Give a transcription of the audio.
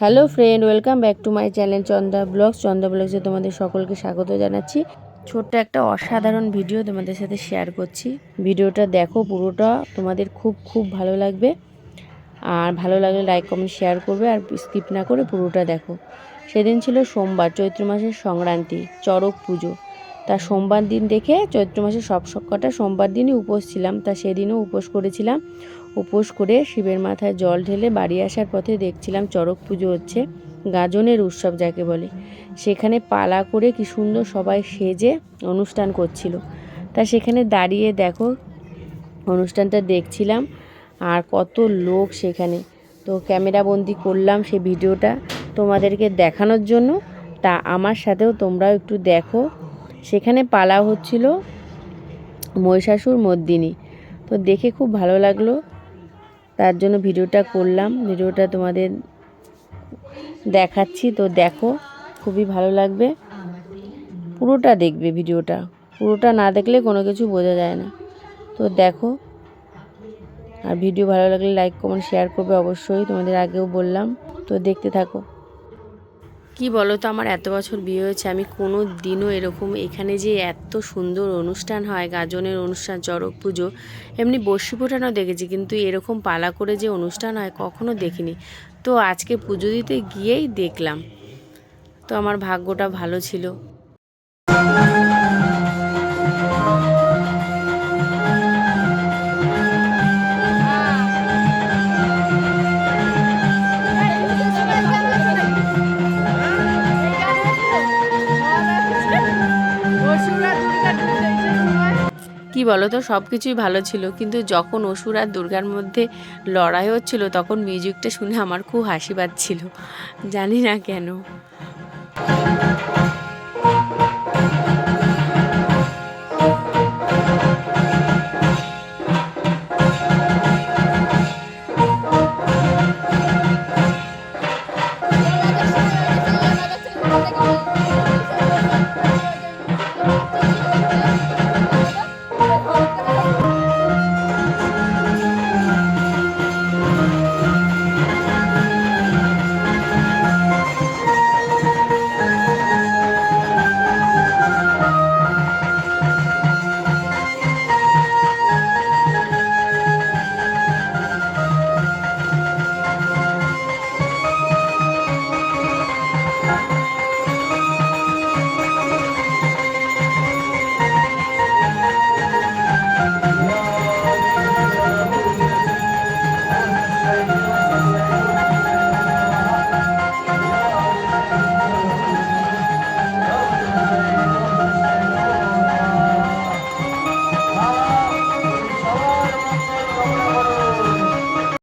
Hello friend welcome back to my channel Chanda vlogs Chanda ব্লগসে তোমাদের সকলকে স্বাগত জানাচ্ছি। ছোট্ট একটা অসাধারণ ভিডিও তোমাদের সাথে শেয়ার করছি। ভিডিওটা দেখো পুরোটা, তোমাদের খুব খুব ভালো লাগবে। আর ভালো লাগলে লাইক কমেন্ট শেয়ার করবে আর স্কিপ না করে পুরোটা দেখো। সেদিন ছিল সোমবার, চৈত্র মাসের সংক্রান্তি, চড়ক পুজো। তা সোমবার দিন দেখে চৈত্র মাসের সব কটা সোমবার দিনই উপোস ছিলাম। তা সেদিনও উপোস করেছিলাম। উপোস করে শিবের মাথায় জল ঢেলে বাড়ি আসার পথে দেখছিলাম চড়ক পুজো হচ্ছে, গাজনের উৎসব যাকে বলে। সেখানে পালা করে কি সুন্দর সবাই সেজে অনুষ্ঠান করছিল। তা সেখানে দাঁড়িয়ে দেখো, অনুষ্ঠানটা দেখছিলাম আর কত লোক সেখানে। তো ক্যামেরা বন্দি করলাম সেই ভিডিওটা তোমাদেরকে দেখানোর জন্য। তা আমার সাথেও তোমরাও একটু দেখো। সেখানে পালা হচ্ছিল মহিষাসুর মর্দিনী। তো দেখে খুব ভালো লাগল। তার জন্য ভিডিওটা করলাম। ভিডিওটা তোমাদের দেখাচ্ছি। তো দেখো, খুবই ভালো লাগবে। পুরোটা দেখবে ভিডিওটা। পুরোটা না দেখলে কোনো কিছু বোঝা যায় না। তো দেখো, আর ভিডিও ভালো লাগলে লাইক কমেন্ট শেয়ার করবে অবশ্যই। তোমাদের আগেও বললাম। তো দেখতে থাকো। কি বলো তো আমার এত বছর বিয়ে হয়েছে, আমি কোনো দিনও এরকম এখানে যে এত সুন্দর অনুষ্ঠান হয়, গাজনের অনুষ্ঠান, চড়ক পুজো, এমনি বসি ফোটানো দেখেছি, কিন্তু এরকম পালা করে যে অনুষ্ঠান হয়, কখনো দেখিনি। তো আজকে পুজো দিতে গিয়েই দেখলাম। তো আমার ভাগ্যটা ভালো ছিল। কি বলো তো সব কিছুই ভালো ছিল। কিন্তু যখন অসুর আর দুর্গার মধ্যে লড়াই হচ্ছিল, তখন মিউজিকটা শুনে আমার খুব হাসি পাচ্ছিল। জানি না কেন।